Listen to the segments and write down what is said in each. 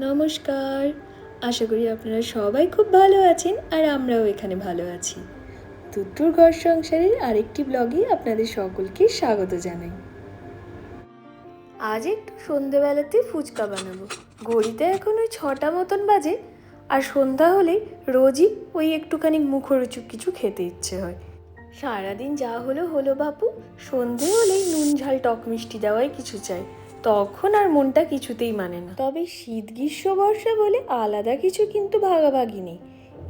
নমস্কার। আশা করি আপনারা সবাই খুব ভালো আছেন আর আমরাও এখানে ভালো আছি। তুত্তুর ঘর সংসারের আরেকটি ব্লগে আপনাদের সকলকে স্বাগত জানাই। আজ একটু সন্ধেবেলাতে ফুচকা বানাবো। ঘড়িতে এখন ওই ছটা মতন বাজে আর সন্ধ্যা হলে রোজই ওই একটুখানি মুখরোচক কিছু খেতে ইচ্ছে হয়। সারাদিন যা হলো হলো বাপু, সন্ধে হলেই নুন ঝাল টক মিষ্টি দেওয়াই কিছু চাই। তখন আর মনটা কিছুতেই মানে না। তবে শীত, গ্রীষ্ম, বর্ষা বলে আলাদা কিছু কিন্তু ভাগাভাগি নেই।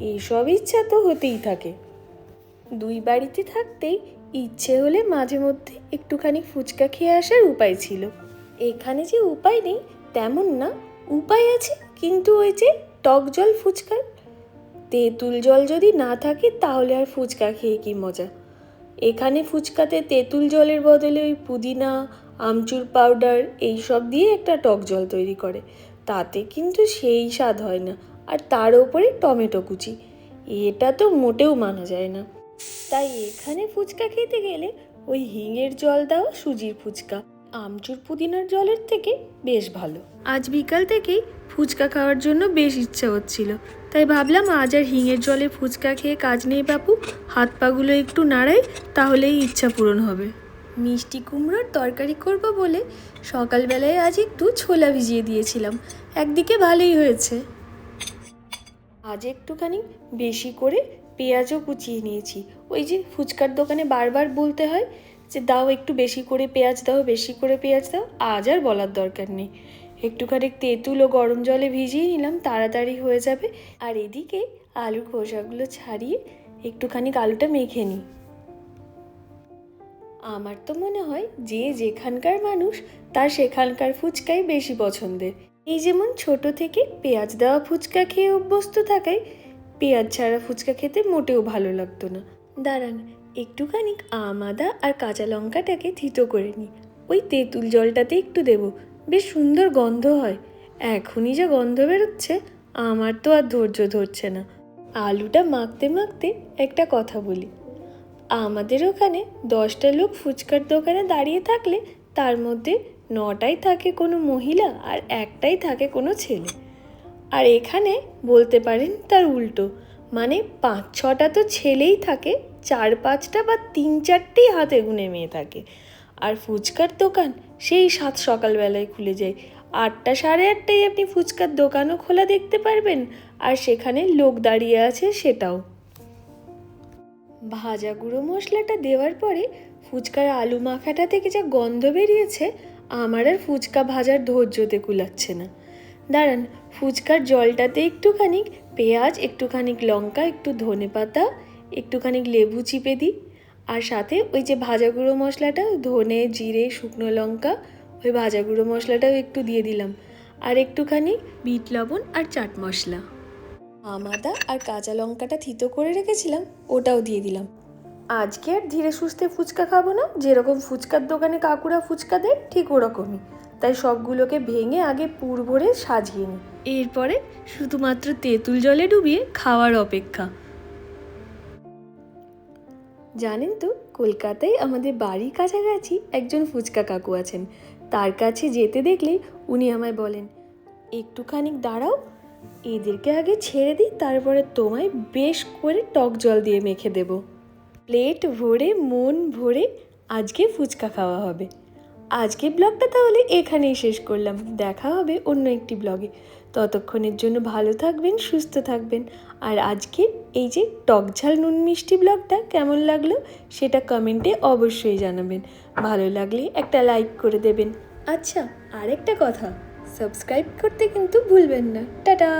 এইসব ইচ্ছা তো হতেই থাকে। দুই বাড়িতে থাকতেই ইচ্ছে হলে মাঝে মধ্যে একটুখানি ফুচকা খেয়ে আসার উপায় ছিল। এখানে যে উপায় নেই তেমন না। উপায় আছে, কিন্তু ওই যে টক জল ফুচকার। তেঁতুল জল যদি না থাকে তাহলে আর ফুচকা খেয়ে কি মজা। এখানে ফুচকাতে তেঁতুল জলের বদলে ওই পুদিনা আমচুর পাউডার এই সব দিয়ে একটা টক জল তৈরি করে। তাতে কিন্তু সেই স্বাদ হয় না। আর তার ওপরে টমেটো কুচি। এটা তো মোটেও মানা যায় না। তাই এখানে ফুচকা খেতে গেলে ওই হিঙের জল দাও সুজির ফুচকা, আমচুর পুদিনার জলের থেকে বেশ ভালো। আজ বিকাল থেকেই ফুচকা খাওয়ার জন্য বেশ ইচ্ছা হচ্ছিল। তাই ভাবলাম আজ আর হিঙের জলে ফুচকা খেয়ে কাজ নেই বাপু হাত পাগুলো একটু নাড়াই, তাহলেই ইচ্ছা পূরণ হবে। মিষ্টি কুমড়োর তরকারি করব বলে সকালবেলায় আজ একটু ছোলা ভিজিয়ে দিয়েছিলাম। একদিকে ভালোই হয়েছে। আজ একটুখানি বেশি করে পেঁয়াজও কুচিয়ে নিয়েছি। ওই যে ফুচকার দোকানে বারবার বলতে হয় যে, দাও একটু বেশি করে পেঁয়াজ দাও, বেশি করে পেঁয়াজ দাও। আজ আর বলার দরকার নেই। একটুখানি তেঁতুল ও গরম জলে ভিজিয়ে নিলাম, তাড়াতাড়ি হয়ে যাবে। আর এদিকে আলুর খোসাগুলো ছাড়িয়ে একটুখানি আলুটা মেখে নিই। আমার তো মনে হয় যে যেখানকার মানুষ, তার সেখানকার ফুচকাই বেশি পছন্দের। এই যেমন ছোট থেকে পেঁয়াজ দেওয়া ফুচকা খেয়ে অভ্যস্ত থাকায়, পেঁয়াজ ছাড়া ফুচকা খেতে মোটেও ভালো লাগতো না। দাঁড়ান, একটুখানি আম, আদা আর কাঁচা লঙ্কাটাকে থিতো করে নিই। ওই তেঁতুল জলটাতে একটু দেব, বেশ সুন্দর গন্ধ হয়। এখনই যা গন্ধ বেরোচ্ছে, আমার তো আর ধৈর্য ধরছে না। আলুটা মাখতে মাখতে একটা কথা বলি। আমাদের ওখানে দশটা লোক ফুচকার দোকানে দাঁড়িয়ে থাকলে তার মধ্যে নটাই থাকে কোনো মহিলা আর একটাই থাকে কোনো ছেলে। আর এখানে বলতে পারেন তার উল্টো মানে পাঁচ, ছটা তো ছেলেই থাকে, চার, পাঁচটা বা তিন, চারটেই হাতে গুনে মেয়ে থাকে। আর ফুচকার দোকান সেই সাত সকালবেলায় খুলে যায়। আটটা, সাড়ে আটটায় আপনি ফুচকার দোকানও খোলা দেখতে পারবেন, আর সেখানে লোক দাঁড়িয়ে আছে সেটাও। ভাজা গুঁড়ো মশলাটা দেওয়ার পরে ফুচকার আলু মাখাটা থেকে যা গন্ধ বেরিয়েছে, আমার আর ফুচকা ভাজার ধৈর্যতে কুলাচ্ছে না। দাঁড়ান, ফুচকার জলটাতে একটুখানি পেঁয়াজ একটুখানি লঙ্কা, একটু ধনে পাতা একটুখানি লেবু চিপে দিই। আর সাথে ওই যে ভাজা গুঁড়ো মশলাটা, ধনে, জিরে, শুকনো লঙ্কা, ওই ভাজা গুঁড়ো মশলাটাও একটু দিয়ে দিলাম। আর একটুখানি বিট লবণ আর চাট মশলা। আমাদা আর কাঁচা লঙ্কাটা থিতো করে রেখেছিলাম, ওটাও দিয়ে দিলাম। আজকে আর ধীরে সুস্থে ফুচকা খাব না, যেরকম ফুচকার দোকানে কাকুরা ফুচকা দেয়, ঠিক ওরকমই। তাই সবগুলোকে ভেঙে আগে পুর ভরে সাজিয়ে নিই। এরপরে শুধুমাত্র তেঁতুল জলে ডুবিয়ে খাওয়ার অপেক্ষা। জানেন তো, কলকাতায় আমাদের বাড়ির কাছাকাছি একজন ফুচকা কাকু আছেন। তার কাছে যেতে দেখলেই উনি আমায় বলেন একটুখানি দাঁড়াও এদেরকে আগে ছেড়ে দিই, তারপরে তোমায় বেশ করে টক জল দিয়ে মেখে দেব। প্লেট ভরে, মন ভরে আজকে ফুচকা খাওয়া হবে। আজকে ব্লগটা তাহলে এখানেই শেষ করলাম। দেখা হবে অন্য একটি ব্লগে। ততক্ষণের জন্য ভালো থাকবেন, সুস্থ থাকবেন। আর আজকে এই যে টক ঝাল নুন মিষ্টি ব্লগটা কেমন লাগল সেটা কমেন্টে অবশ্যই জানাবেন। ভালো লাগলে একটা লাইক করে দেবেন। আচ্ছা আরেকটা কথা। সাবস্ক্রাইব করতে কিন্তু ভুলবেন না। টাটা!